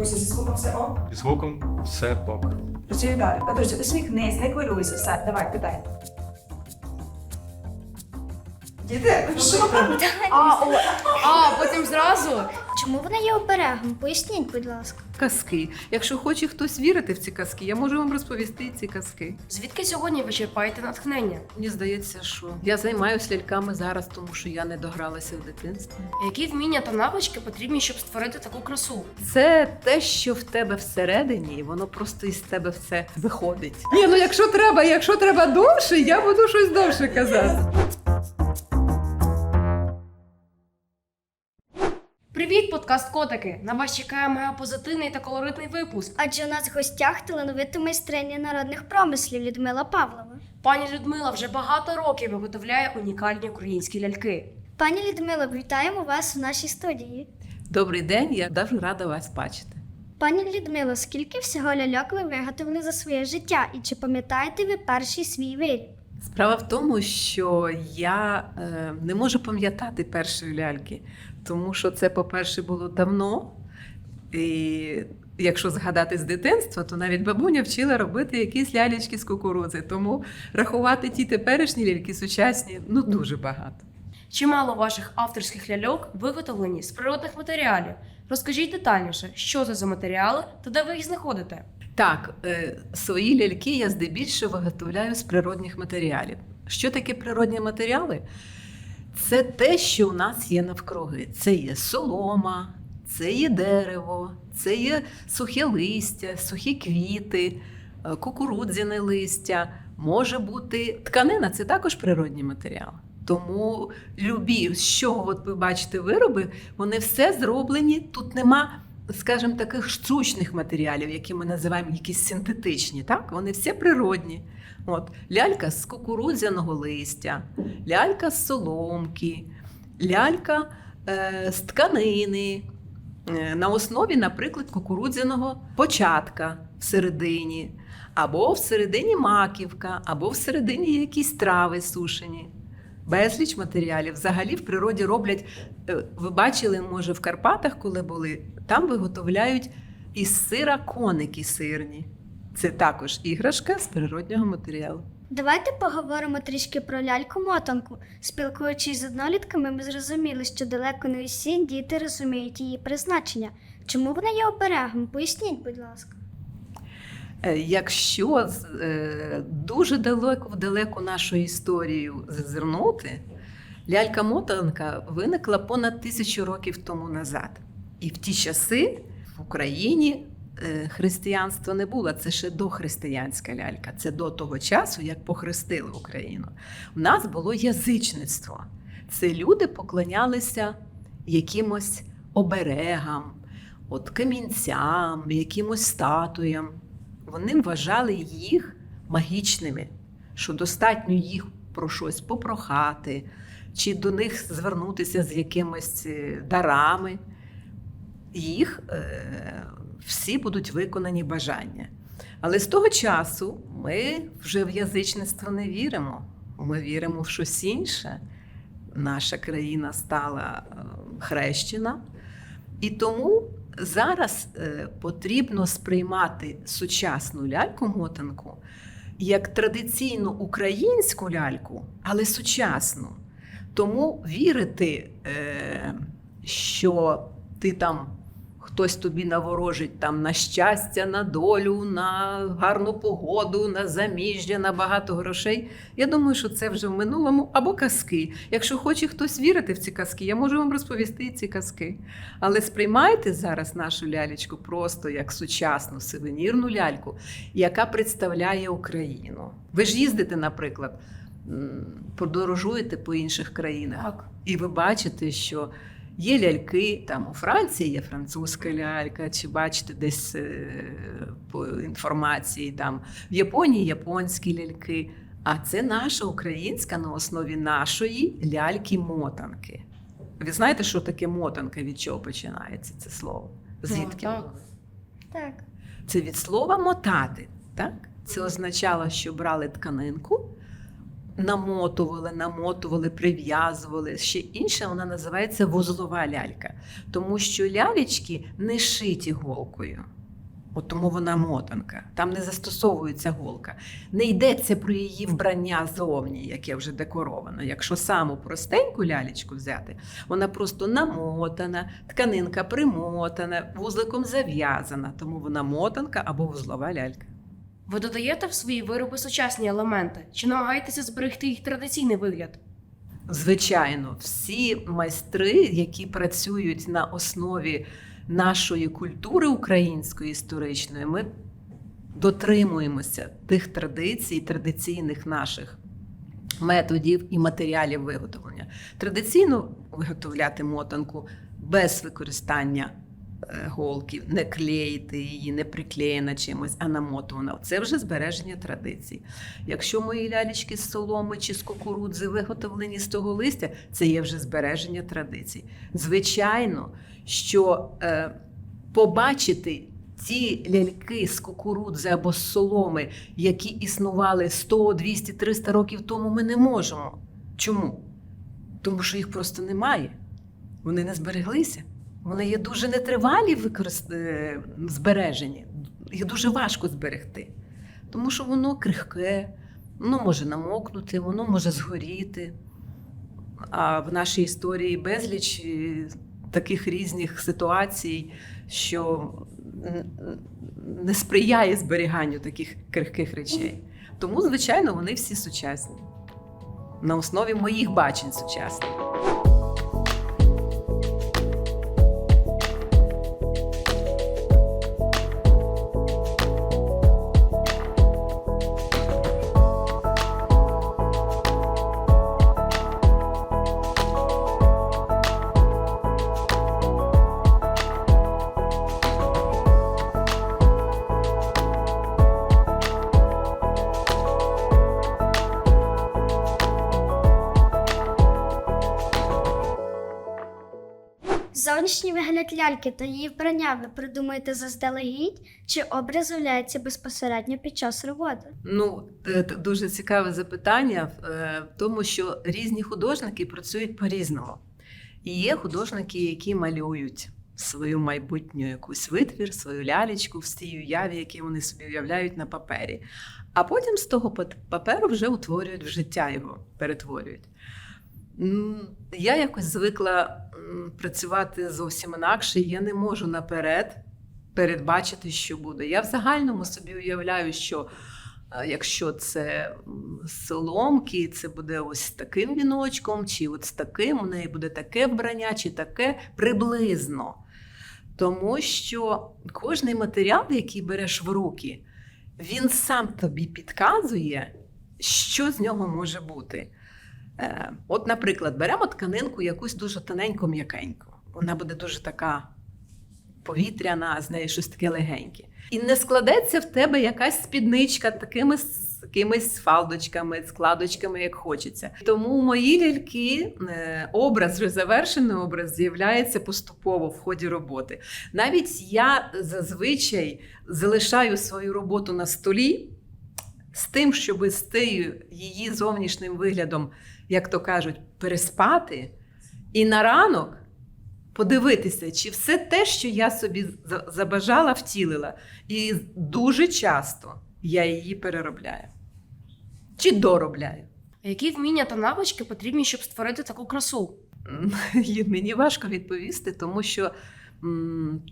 Ось зі звуком все ок. Зі звуком все ок. Працює далі. Друзі, усміхнись, не хвилюйся. Все, давай, питай. Діти, що? А, о, а потім зразу. Чому вона є оберегом? Поясніть, будь ласка. казки. Якщо хоче хтось вірити в ці казки, я можу вам розповісти ці казки. Звідки сьогодні ви черпаєте натхнення? Мені здається, що я займаюся ляльками зараз, тому що я не догралася в дитинстві. Які вміння та навички потрібні, щоб створити таку красу? Це те, що в тебе всередині, і воно просто із тебе все виходить. Ні, ну якщо треба, якщо треба довше, я буду щось довше казати. Подкаст Котики! На вас чекає мега позитивний та колоритний випуск. Адже у нас в гостях талановита майстриня народних промислів Людмила Павлова. Пані Людмила вже багато років виготовляє унікальні українські ляльки. Пані Людмила, вітаємо вас у нашій студії. Добрий день, я дуже рада вас бачити. Пані Людмило, скільки всього ляльок ви виготовили за своє життя? І чи пам'ятаєте ви перший свій виріб? Справа в тому, що я е, не можу пам'ятати першої ляльки, тому що це, по-перше, було давно. І якщо згадати з дитинства, то навіть бабуня вчила робити якісь лялечки з кукурудзи. Тому рахувати ті теперішні ляльки сучасні ну дуже багато. Чимало ваших авторських ляльок виготовлені з природних матеріалів. Розкажіть детальніше, що це за матеріали та де ви їх знаходите. Так, е, свої ляльки я здебільшого виготовляю з природних матеріалів. Що таке природні матеріали? Це те, що у нас є навкруги. Це є солома, це є дерево, це є сухе листя, сухі квіти, е, кукурудзяне листя. Може бути тканина це також природні матеріали. Тому любі, з чого от ви бачите вироби, вони все зроблені. Тут нема, скажімо, таких штучних матеріалів, які ми називаємо якісь синтетичні. Так? Вони всі природні. От, лялька з кукурудзяного листя, лялька з соломки, лялька е, з тканини. е, На основі, наприклад, кукурудзяного початка всередині, або всередині маківка, або всередині якісь трави сушені. Безліч матеріалів. Взагалі в природі роблять. е, Ви бачили, може, в Карпатах, коли були, там виготовляють із сира коники сирні. Це також іграшка з природнього матеріалу. Давайте поговоримо трішки про ляльку-мотанку. Спілкуючись з однолітками, ми зрозуміли, що далеко не усі діти розуміють її призначення. Чому вона є оберегом? Поясніть, будь ласка. Е, Якщо е, дуже далеко в далеку нашу історію зазирнути, лялька-мотанка виникла понад тисячу років тому назад. І в ті часи в Україні е, християнства не було. Це ще дохристиянська лялька. Це до того часу, як похрестили Україну. У нас було язичництво. Це люди поклонялися якимось оберегам, от камінцям, якимось статуям. Вони вважали їх магічними, що достатньо їх про щось попрохати, чи до них звернутися з якимись е, дарами. Їх е, всі будуть виконані бажання. Але з того часу ми вже в язичництво не віримо. Ми віримо в щось інше. Наша країна стала е, хрещена. І тому зараз е, потрібно сприймати сучасну ляльку-мотанку як традиційну українську ляльку, але сучасну. Тому вірити, що ти там хтось тобі наворожить там на щастя, на долю, на гарну погоду, на заміжжя, на багато грошей. Я думаю, що це вже в минулому або казки. Якщо хоче хтось вірити в ці казки, я можу вам розповісти ці казки. Але сприймайте зараз нашу лялечку просто як сучасну сувенірну ляльку, яка представляє Україну. Ви ж їздите, наприклад, подорожуєте по інших країнах, Так. і ви бачите, що є ляльки, там у Франції є французька лялька, чи бачите десь е, по інформації, там в Японії японські ляльки. А це наша українська на основі нашої ляльки-мотанки. Ви знаєте, що таке мотанка? Від чого починається це слово? Звідки? Так. Так. Це від слова мотати. Так? Це означало, що брали тканинку, намотували, намотували, прив'язували. Ще інша вона називається вузлова лялька, тому що лялечки не шиті голкою. От тому вона мотанка, там не застосовується голка. Не йдеться про її вбрання зовні, яке вже декоровано. Якщо саму простеньку лялечку взяти, вона просто намотана, тканинка примотана, вузликом зав'язана, тому вона мотанка або вузлова лялька. Ви додаєте в свої вироби сучасні елементи чи намагаєтеся зберегти їх традиційний вигляд? Звичайно, всі майстри, які працюють на основі нашої культури української історичної, ми дотримуємося тих традицій, традиційних наших методів і матеріалів виготовлення. Традиційно виготовляти мотанку без використання голки, не клеїти її, не приклеєна чимось, а намотувана. Це вже збереження традицій. Якщо мої лялечки з соломи чи з кукурудзи виготовлені з того листя, це є вже збереження традицій. Звичайно, що е, побачити ті ляльки з кукурудзи або з соломи, які існували 100, 200, 300 років тому, ми не можемо. Чому? Тому що їх просто немає. Вони не збереглися. Вони є дуже нетривалі використ... е, збереженні. Їх дуже важко зберегти. Тому що воно крихке, воно може намокнути, воно може згоріти. А в нашій історії безліч е, таких різних ситуацій, що не сприяє зберіганню таких крихких речей. Тому, звичайно, вони всі сучасні. На основі моїх бачень сучасні. Зовнішній вигляд ляльки та її вбрання ви придумуєте заздалегідь, чи образ з'являється безпосередньо під час роботи? Ну, е, т- дуже цікаве запитання, е, в тому що різні художники працюють по-різному. І є художники, які малюють свою майбутню якусь витвір, свою лялечку в тій уяві, які вони собі уявляють на папері. А потім з того паперу вже утворюють в життя його, перетворюють. Я якось звикла працювати зовсім інакше. Я не можу наперед передбачити, що буде. Я в загальному собі уявляю, що е, якщо це соломки, це буде ось таким віночком, чи от з таким, у неї буде таке вбрання, чи таке приблизно. Тому що кожний матеріал, який береш в руки, він сам тобі підказує, що з нього може бути. Е, От, наприклад, беремо тканинку якусь дуже тоненьку, м'якеньку. Вона буде дуже така повітряна, з неї щось таке легеньке. І не складеться в тебе якась спідничка такими якимись фалдочками, складочками, як хочеться. Тому мої ляльки, е, образ, вже завершений образ, з'являється поступово в ході роботи. Навіть я зазвичай залишаю свою роботу на столі з тим, щоб з тією її зовнішнім виглядом, як то кажуть, переспати, і на ранок подивитися, чи все те, що я собі забажала, втілила. І дуже часто я її переробляю. Чи доробляю. А які вміння та навички потрібні, щоб створити таку красу? Мені важко відповісти, тому що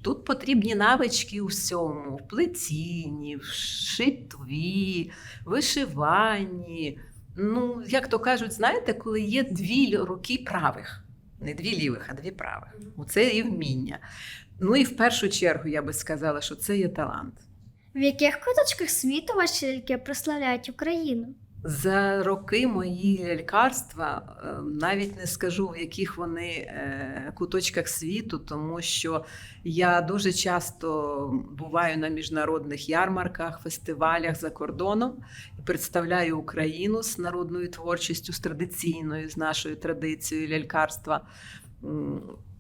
тут потрібні навички у всьому: в плетінні, в шитві, вишиванні. Ну, як то кажуть, знаєте, коли є дві руки правих, не дві лівих, а дві правих. Оце і вміння. Ну і в першу чергу я би сказала, що це є талант. В яких куточках світу ваші ляльки прославляють Україну? За роки мої лялькарства е, навіть не скажу, в яких вони е, куточках світу, тому що я дуже часто буваю на міжнародних ярмарках, фестивалях за кордоном і представляю Україну з народною творчістю, з традиційною, з нашою традицією лялькарства.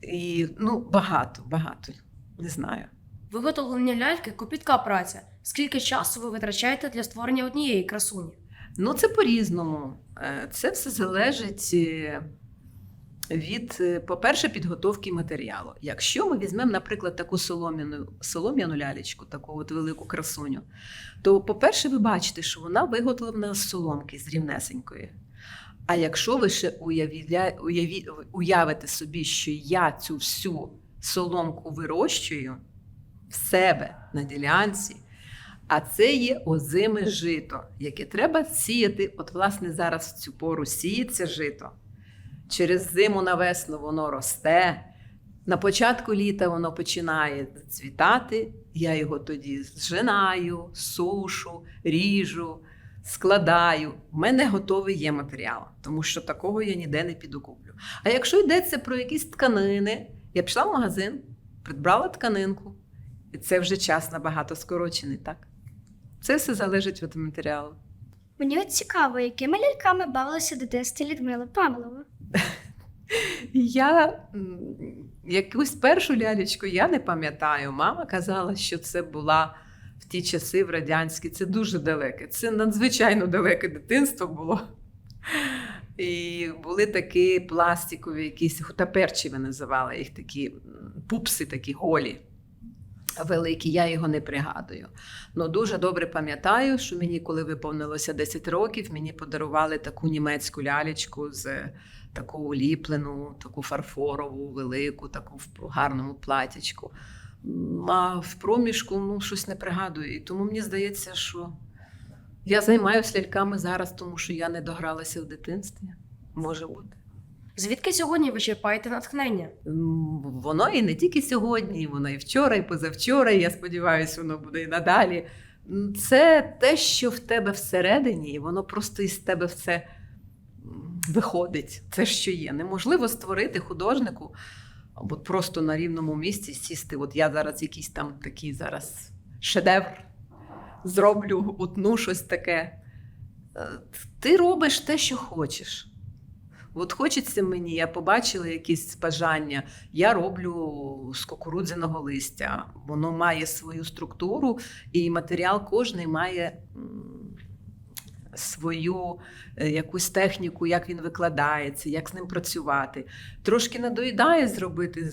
І ну, багато, багато. Не знаю. Виготовлення ляльки копітка праця. Скільки часу ви витрачаєте для створення однієї красуні? Ну, це по-різному. Е, Це все залежить е, від, е, по-перше, підготовки матеріалу. Якщо ми візьмемо, наприклад, таку солом'яну, солом'яну лялечку, таку от велику красуню, то, по-перше, ви бачите, що вона виготовлена з соломки, з рівнесенької. А якщо ви ще уявля, уяві, уявите собі, що я цю всю соломку вирощую в себе на ділянці, а це є озиме жито, яке треба сіяти. От, власне, зараз в цю пору сіється жито. Через зиму на весну воно росте. На початку літа воно починає цвітати. Я його тоді зжинаю, сушу, ріжу, складаю. У мене готовий є матеріал, тому що такого я ніде не піду куплю. А якщо йдеться про якісь тканини, я пішла в магазин, придбала тканинку, і це вже час набагато скорочений, так? Це все залежить від матеріалу. Мені от цікаво, якими ляльками бавилася дитинстві Людмила Памелова. Я якусь першу лялечку я не пам'ятаю. Мама казала, що це була в ті часи в радянські. Це дуже далеке. Це надзвичайно далеке дитинство було. І були такі пластикові, якісь гутаперчеві називали їх такі пупси, такі голі. Великі, я його не пригадую. Ну дуже добре пам'ятаю, що мені, коли виповнилося 10 років, мені подарували таку німецьку лялечку з таку уліплену, таку фарфорову, велику, таку в гарному платячку. А в проміжку ну, щось не пригадую. І тому мені здається, що я займаюся ляльками зараз, тому що я не догралася в дитинстві. Може бути. Звідки сьогодні ви черпаєте натхнення? Воно і не тільки сьогодні, воно і вчора, і позавчора. і Я сподіваюся, воно буде і надалі. Це те, що в тебе всередині, і воно просто із тебе все виходить. Це що є. Неможливо створити художнику або просто на рівному місці сісти. От я зараз якийсь там такий зараз шедевр зроблю, утну щось таке. Е, Ти робиш те, що хочеш. От хочеться мені, я побачила якісь бажання. Я роблю з кукурудзяного листя. Воно має свою структуру, і матеріал кожний має свою е, якусь техніку, як він викладається, як з ним працювати. Трошки надоїдає зробити,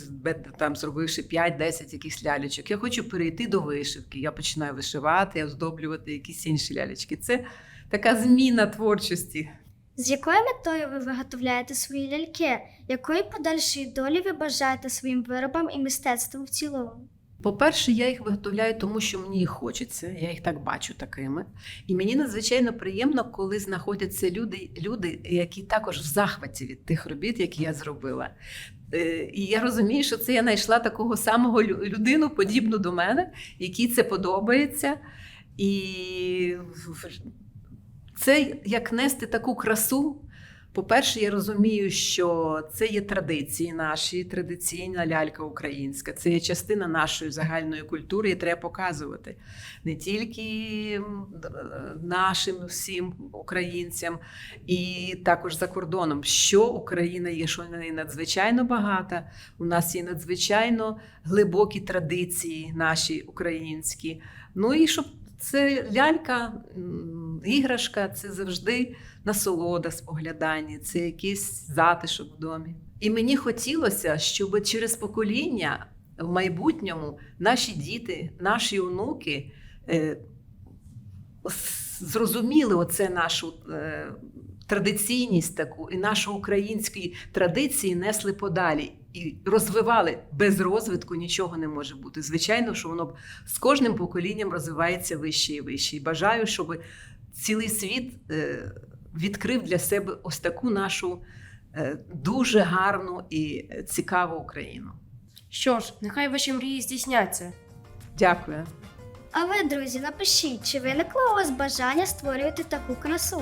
там, зробивши 5-10 якихось лялечок. Я хочу перейти до вишивки. Я починаю вишивати, оздоблювати якісь інші лялечки. Це така зміна творчості. З якою метою ви виготовляєте свої ляльки? Якої подальшої долі ви бажаєте своїм виробам і мистецтву в цілому? По-перше, я їх виготовляю, тому що мені їх хочеться. Я їх так бачу такими. І мені надзвичайно приємно, коли знаходяться люди, люди, які також в захваті від тих робіт, які я зробила. Е, І я розумію, що це я знайшла такого самого людину, подібну до мене, якій це подобається. І це як нести таку красу. По-перше, я розумію, що це є традиції наші, традиційна лялька українська, це є частина нашої загальної культури, і треба показувати не тільки нашим всім українцям, і також за кордоном, що Україна є, що вона надзвичайно багата. У нас є надзвичайно глибокі традиції наші українські. Ну і щоб це лялька, іграшка, це завжди насолода споглядання, це якийсь затишок в домі. І мені хотілося, щоб через покоління в майбутньому наші діти, наші онуки е, зрозуміли оце нашу е, традиційність таку і нашу українські традиції несли подалі. І розвивали без розвитку нічого не може бути. Звичайно, що воно б з кожним поколінням розвивається вище і вище. І бажаю, щоб цілий світ е, відкрив для себе ось таку нашу е, дуже гарну і цікаву Україну. Що ж, нехай ваші мрії здійсняться. Дякую. А ви, друзі, напишіть, чи виникло у вас бажання створювати таку красу?